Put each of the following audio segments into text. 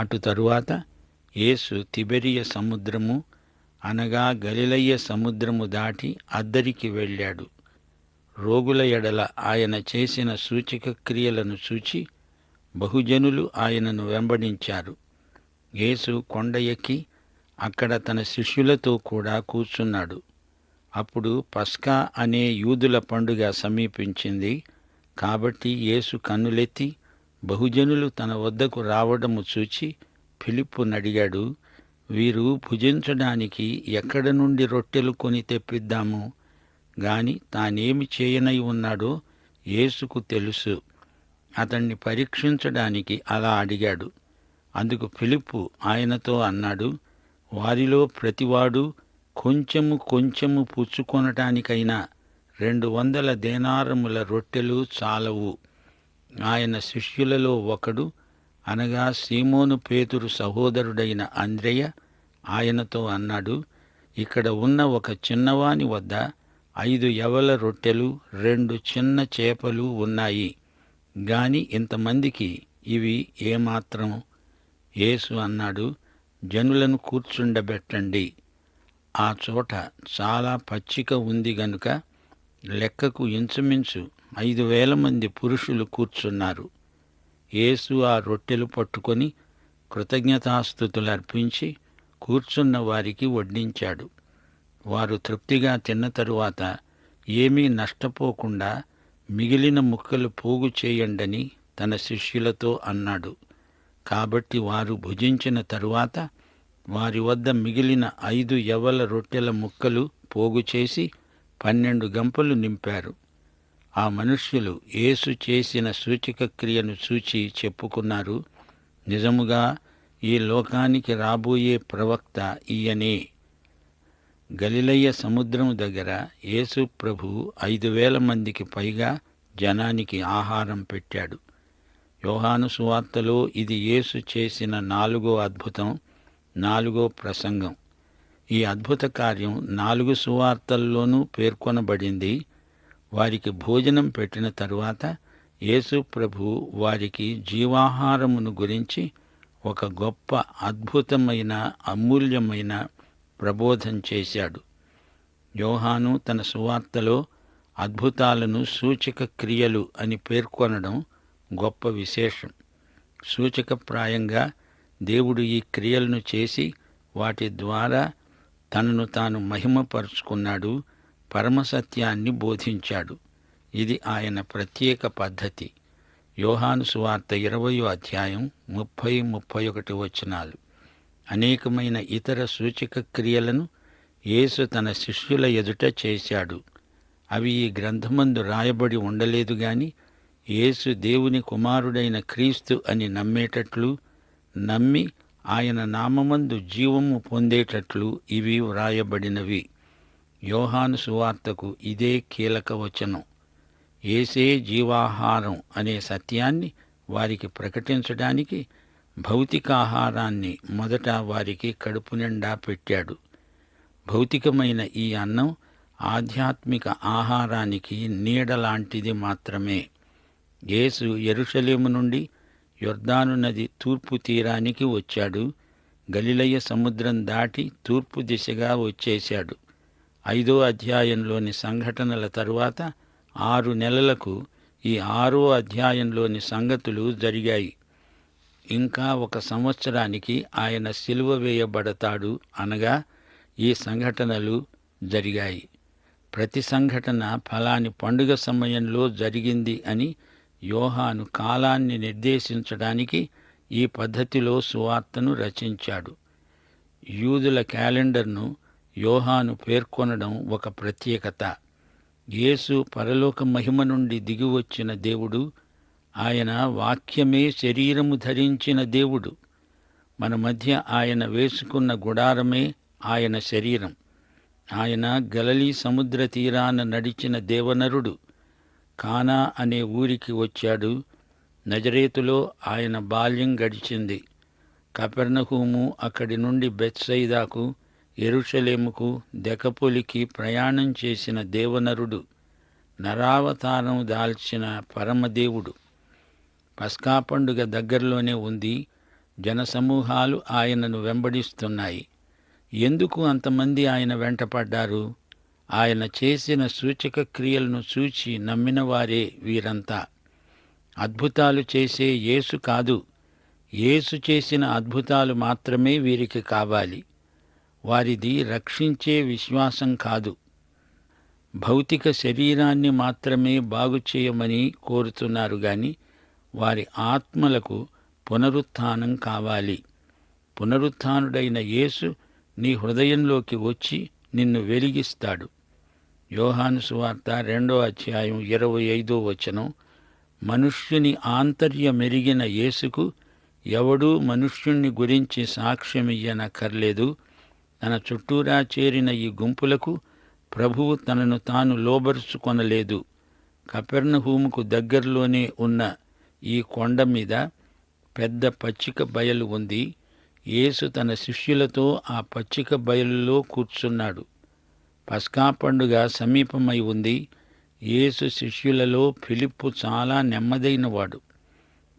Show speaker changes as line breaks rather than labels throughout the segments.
అటు తరువాత యేసు తిబెరియ సముద్రము అనగా గలిలయ్య సముద్రము దాటి అద్దరికి వెళ్ళాడు. రోగుల ఎడల ఆయన చేసిన సూచక క్రియలను చూచి బహుజనులు ఆయనను వెంబడించారు. యేసు కొండ ఎక్కి అక్కడ తన శిష్యులతో కూడా కూర్చున్నాడు. అప్పుడు పస్కా అనే యూదుల పండుగ సమీపించింది. కాబట్టి యేసు కన్నులెత్తి బహుజనులు తన వద్దకు రావడము చూచి ఫిలిప్పునడిగాడు వీరు భుజించడానికి ఎక్కడ నుండి రొట్టెలు కొని తెప్పిద్దాము? గాని తానేమి చేయనై ఉన్నాడో యేసుకు తెలుసు. అతన్ని పరీక్షించడానికి అలా అడిగాడు. అందుకు ఫిలిప్పు ఆయనతో అన్నాడు వారిలో ప్రతివాడు కొంచెము కొంచెము పుచ్చుకొనటానికైనా రెండు వందల దేనారముల రొట్టెలు చాలవు. ఆయన శిష్యులలో ఒకడు అనగా సీమోను పేతురు సహోదరుడైన అంద్రయ్య ఆయనతో అన్నాడు ఇక్కడ ఉన్న ఒక చిన్నవాని వద్ద ఐదు యవల రొట్టెలు రెండు చిన్న చేపలు ఉన్నాయి. గాని ఇంతమందికి ఇవి ఏమాత్రం యేసు అన్నాడు జనులను కూర్చుండబెట్టండి. ఆ చోట చాలా పచ్చిక ఉంది గనుక లెక్కకు ఇంచుమించు ఐదు వేల మంది పురుషులు కూర్చున్నారు. యేసు ఆ రొట్టెలు పట్టుకొని కృతజ్ఞతాస్థుతులు అర్పించి కూర్చున్న వారికి వడ్డించాడు. వారు తృప్తిగా తిన్న తరువాత ఏమీ నష్టపోకుండా మిగిలిన ముక్కలు పోగు చేయండని తన శిష్యులతో అన్నాడు. కాబట్టి వారు భుజించిన తరువాత వారి వద్ద మిగిలిన ఐదు యవల రొట్టెల ముక్కలు పోగు చేసి పన్నెండు గంపలు నింపారు. ఆ మనుష్యులు యేసు చేసిన సూచక క్రియను చూచి చెప్పుకున్నారు. నిజముగా ఈ లోకానికి రాబోయే ప్రవక్త ఈయనే. గలిలయ్య సముద్రం దగ్గర యేసు ప్రభు ఐదు వేల మందికి పైగా జనానికి ఆహారం పెట్టాడు. యోహాను సువార్తలో ఇది యేసు చేసిన నాలుగో అద్భుతం నాలుగో ప్రసంగం. ఈ అద్భుత కార్యం నాలుగు సువార్తల్లోనూ పేర్కొనబడింది. వారికి భోజనం పెట్టిన తరువాత యేసు ప్రభు వారికి జీవాహారమును గురించి ఒక గొప్ప అద్భుతమైన అమూల్యమైన ప్రబోధం చేశాడు. యోహాను తన సువార్తలో అద్భుతాలను సూచక క్రియలు అని పేర్కొనడం గొప్ప విశేషం. సూచకప్రాయంగా దేవుడు ఈ క్రియలను చేసి వాటి ద్వారా తనను తాను మహిమపరుచుకున్నాడు పరమసత్యాన్ని బోధించాడు. ఇది ఆయన ప్రత్యేక పద్ధతి. యోహాను సువార్త ఇరవయో అధ్యాయం ముప్పై ముప్పై ఒకటి వచనాలు. అనేకమైన ఇతర సూచక క్రియలను యేసు తన శిష్యుల ఎదుట చేశాడు. అవి ఈ గ్రంథమందు రాయబడి ఉండలేదు గాని యేసు దేవుని కుమారుడైన క్రీస్తు అని నమ్మేటట్లు నమ్మి ఆయన నామమందు జీవము పొందేటట్లు ఇవి వ్రాయబడినవి. యోహాను సువార్తకు ఇదే కీలక వచనం. ఏసే జీవాహారం అనే సత్యాన్ని వారికి ప్రకటించడానికి భౌతికాహారాన్ని మొదట వారికి కడుపు నిండా పెట్టాడు. భౌతికమైన ఈ అన్నం ఆధ్యాత్మిక ఆహారానికి నీడలాంటిది మాత్రమే. యేసు ఎరుషలేము నుండి యొర్దాను నది తూర్పు తీరానికి వచ్చాడు. గలిలయ సముద్రం దాటి తూర్పు దిశగా వచ్చేశాడు. ఐదో అధ్యాయంలోని సంఘటనల తరువాత ఆరు నెలలకు ఈ ఆరో అధ్యాయంలోని సంగతులు జరిగాయి. ఇంకా ఒక సంవత్సరానికి ఆయన సిలువ వేయబడతాడు అనగా ఈ సంఘటనలు జరిగాయి. ప్రతి సంఘటన ఫలాని పండుగ సమయంలో జరిగింది అని యోహాను కాలాన్ని నిర్దేశించడానికి ఈ పద్ధతిలో సువార్తను రచించాడు. యూదుల క్యాలెండర్ను యోహాను పేర్కొనడం ఒక ప్రత్యేకత. యేసు పరలోక మహిమ నుండి దిగివచ్చిన దేవుడు ఆయన వాక్యమే శరీరము ధరించిన దేవుడు. మన మధ్య ఆయన వేసుకున్న గుడారమే ఆయన శరీరం. ఆయన గలలీ సముద్ర తీరాన నడిచిన దేవనరుడు. కానా అనే ఊరికి వచ్చాడు. నజరేతులో ఆయన బాల్యం గడిచింది. కపెర్నహూము అక్కడి నుండి బెత్సైదాకు ఎరుషలేముకు దెకపొలికి ప్రయాణం చేసిన దేవనరుడు నరావతారం దాల్చిన పరమదేవుడు. పస్కా పండుగ దగ్గరలోనే ఉంది. జనసమూహాలు ఆయనను వెంబడిస్తున్నాయి. ఎందుకు అంతమంది ఆయన వెంటపడ్డారు? ఆయన చేసిన సూచక క్రియలను చూచి నమ్మిన వారే వీరంతా. అద్భుతాలు చేసే యేసు కాదు యేసు చేసిన అద్భుతాలు మాత్రమే వీరికి కావాలి. వారిది రక్షించే విశ్వాసం కాదు. భౌతిక శరీరాన్ని మాత్రమే బాగు చేయమని కోరుతున్నారు గాని వారి ఆత్మలకు పునరుత్థానం కావాలి. పునరుత్థానుడైన యేసు నీ హృదయంలోకి వచ్చి నిన్ను వెలిగిస్తాడు. యోహాను సువార్త రెండో అధ్యాయం ఇరవై ఐదో వచనం. మనుష్యుని ఆంతర్యమెరిగిన యేసుకు ఎవడూ మనుష్యుణ్ణి గురించి సాక్ష్యమియ్యనక్కర్లేదు. తన చుట్టూరా చేరిన ఈ గుంపులకు ప్రభువు తనను తాను లోబరుచుకొనలేదు. కపెర్ణహూముకు దగ్గరలోనే ఉన్న ఈ కొండ మీద పెద్ద పచ్చిక బయలు ఉంది. యేసు తన శిష్యులతో ఆ పచ్చిక బయలులో కూర్చున్నాడు. పస్కా పండుగ సమీపమై ఉంది. యేసు శిష్యులలో ఫిలిప్పు చాలా నెమ్మదైనవాడు.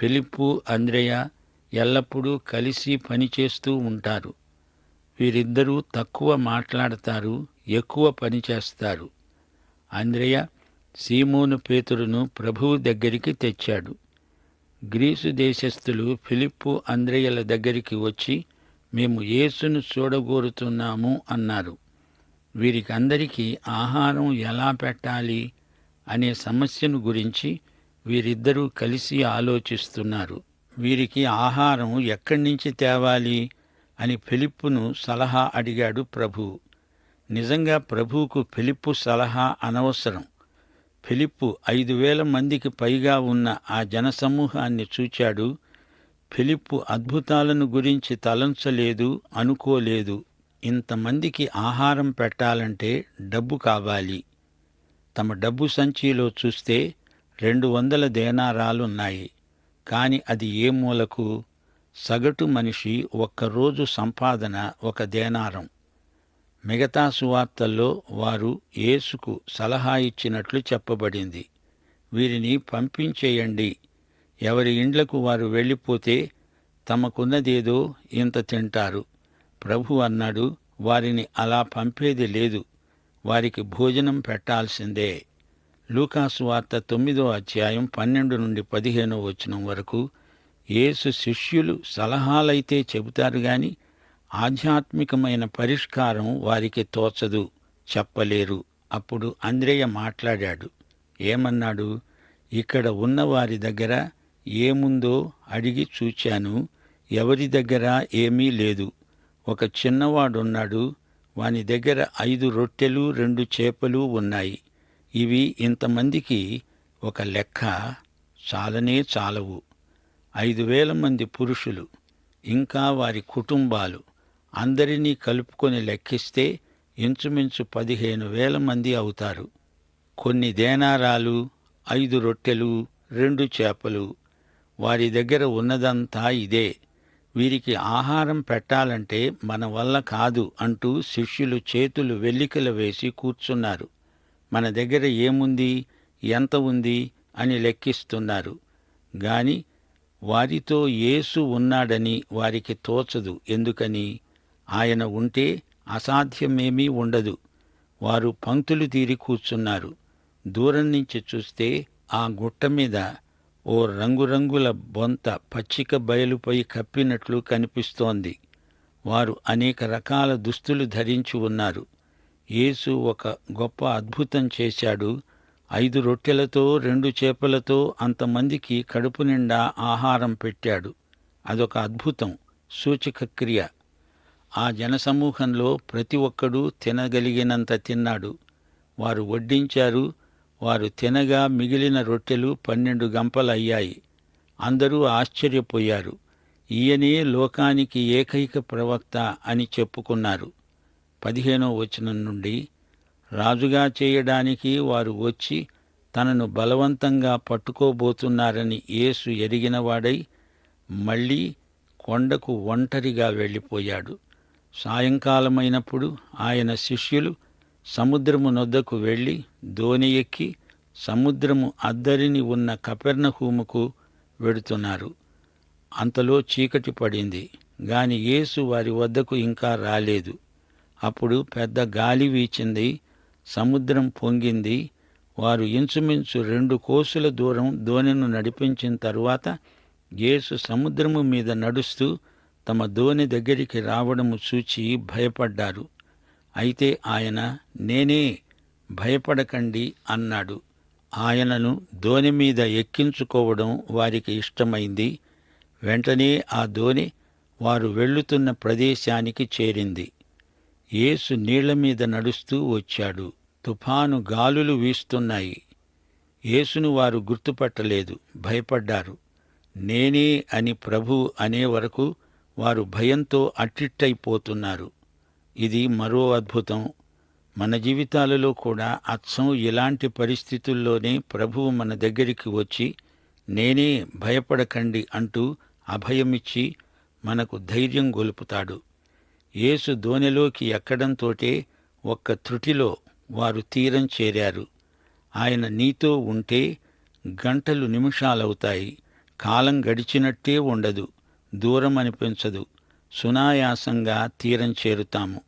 ఫిలిప్పు అంద్రయ ఎల్లప్పుడూ కలిసి పనిచేస్తూ ఉంటారు. వీరిద్దరూ తక్కువ మాట్లాడతారు ఎక్కువ పనిచేస్తారు అంద్రయ సీమోను పేతురును ప్రభువు దగ్గరికి తెచ్చాడు. గ్రీసు దేశస్థులు ఫిలిప్పు అంద్రయ్యల దగ్గరికి వచ్చి మేము యేసును చూడగోరుతున్నాము అన్నారు. వీరికి అందరికీ ఆహారం ఎలా పెట్టాలి అనే సమస్యను గురించి వీరిద్దరూ కలిసి ఆలోచిస్తున్నారు. వీరికి ఆహారం ఎక్కడి నుంచి తేవాలి అని ఫిలిప్పును సలహా అడిగాడు ప్రభు. నిజంగా ప్రభువుకు ఫిలిప్పు సలహా అనవసరం. ఫిలిప్పు ఐదు వేల మందికి పైగా ఉన్న ఆ జనసమూహాన్ని చూచాడు. ఫిలిప్పు అద్భుతాలను గురించి తలంచలేదు అనుకోలేదు. ఇంతమందికి ఆహారం పెట్టాలంటే డబ్బు కావాలి. తమ డబ్బు సంచిలో చూస్తే రెండు వందల దేనారాలున్నాయి కాని అది ఏ మూలకు? సగటు మనిషి ఒక్కరోజు సంపాదన ఒక దేనారం. మిగతా సువార్తల్లో వారు యేసుకు సలహా ఇచ్చినట్లు చెప్పబడింది. వీరిని పంపించేయండి. ఎవరి ఇండ్లకు వారు వెళ్ళిపోతే తమకున్నదేదో ఇంత తింటారు. ప్రభు అన్నాడు వారిని అలా పంపేది లేదు వారికి భోజనం పెట్టాల్సిందే. లూకాసు వార్త తొమ్మిదో అధ్యాయం పన్నెండు నుండి పదిహేనో వచనం వరకు యేసు శిష్యులు సలహాలైతే చెబుతారు గాని ఆధ్యాత్మికమైన పరిష్కారం వారికి తోచదు చెప్పలేరు. అప్పుడు అంద్రేయ మాట్లాడాడు ఏమన్నాడు? ఇక్కడ ఉన్నవారి దగ్గర ఏముందో అడిగి చూచాను ఎవరి దగ్గర ఏమీ లేదు. ఒక చిన్నవాడున్నాడు. వాని దగ్గర ఐదు రొట్టెలు రెండు చేపలు ఉన్నాయి. ఇవి ఇంతమందికి ఒక లెక్క చాలనే చాలవు. ఐదు వేల మంది పురుషులు ఇంకా వారి కుటుంబాలు అందరినీ కలుపుకొని లెక్కిస్తే ఇంచుమించు పదిహేను వేల మంది అవుతారు. కొన్ని దేనారాలు ఐదు రొట్టెలు రెండు చేపలు. వారి దగ్గర ఉన్నదంతా ఇదే. వీరికి ఆహారం పెట్టాలంటే మన వల్ల కాదు అంటూ శిష్యులు చేతులు వెల్లికలు వేసి కూర్చున్నారు. మన దగ్గర ఏముంది? ఎంత ఉంది? అని లెక్కిస్తున్నారు. గాని వారితో యేసు ఉన్నాడని వారికి తోచదు. ఎందుకని? ఆయన ఉంటే అసాధ్యమేమీ ఉండదు. వారు పంక్తులు తీరి కూర్చున్నారు. దూరం నుంచి చూస్తే ఆ గుట్ట మీద ఓ రంగురంగుల బొంత పచ్చిక బయలుపై కప్పినట్లు కనిపిస్తోంది. వారు అనేక రకాల దుస్తులు ధరించి ఉన్నారు. యేసు ఒక గొప్ప అద్భుతం చేశాడు. ఐదు రొట్టెలతో రెండు చేపలతో అంతమందికి కడుపు నిండా ఆహారం పెట్టాడు. అదొక అద్భుతం సూచక క్రియ. ఆ జనసమూహంలో ప్రతి ఒక్కడూ తినగలిగినంత తిన్నాడు. వారు వడ్డించారు. వారు తినగా మిగిలిన రొట్టెలు పన్నెండు గంపలయ్యాయి. అందరూ ఆశ్చర్యపోయారు. ఈయనే లోకానికి ఏకైక ప్రవక్త అని చెప్పుకున్నారు. పదిహేనో వచనం నుండి రాజుగా చేయడానికి వారు వచ్చి తనను బలవంతంగా పట్టుకోబోతున్నారని యేసు ఎరిగినవాడై మళ్ళీ కొండకు ఒంటరిగా వెళ్ళిపోయాడు. సాయంకాలమైనప్పుడు ఆయన శిష్యులు సముద్రము నొద్దకు వెళ్ళి దోణి ఎక్కి సముద్రము అద్దరిని ఉన్న కపెర్ణహూముకు వెడుతున్నారు. అంతలో చీకటి పడింది. గాని యేసు వారి వద్దకు ఇంకా రాలేదు. అప్పుడు పెద్ద గాలి వీచింది. సముద్రం పొంగింది. వారు ఇంచుమించు రెండు కోసుల దూరం దోణిను నడిపించిన తరువాత యేసు సముద్రము మీద నడుస్తూ తమ దోణి దగ్గరికి రావడము చూచి భయపడ్డారు. అయితే ఆయన నేనే భయపడకండి అన్నాడు. ఆయనను దోణి మీద ఎక్కించుకోవడం వారికి ఇష్టమైంది. వెంటనే ఆ దోణి వారు వెళ్ళుతున్న ప్రదేశానికి చేరింది. యేసు నీళ్ళ మీద నడుస్తూ వచ్చాడు. తుఫాను గాలులు వీస్తున్నాయి. యేసును వారు గుర్తుపట్టలేదు. భయపడ్డారు. నేనే అని ప్రభు అనే వరకు వారు భయంతో అట్టిట్టయిపోతున్నారు. ఇది మరో అద్భుతం. మన జీవితాలలో కూడా అచ్చం ఇలాంటి పరిస్థితుల్లోనే ప్రభువు మన దగ్గరికి వచ్చి నేనే భయపడకండి అంటూ అభయమిచ్చి మనకు ధైర్యం గొలుపుతాడు. యేసు దోణిలోకి ఎక్కడంతోటే ఒక్క త్రుటిలో వారు తీరం చేరారు. ఆయన నీతో ఉంటే గంటలు నిమిషాలవుతాయి. కాలం గడిచినట్టే ఉండదు. దూరం అనిపించదు. సునాయాసంగా తీరం చేరుతాము.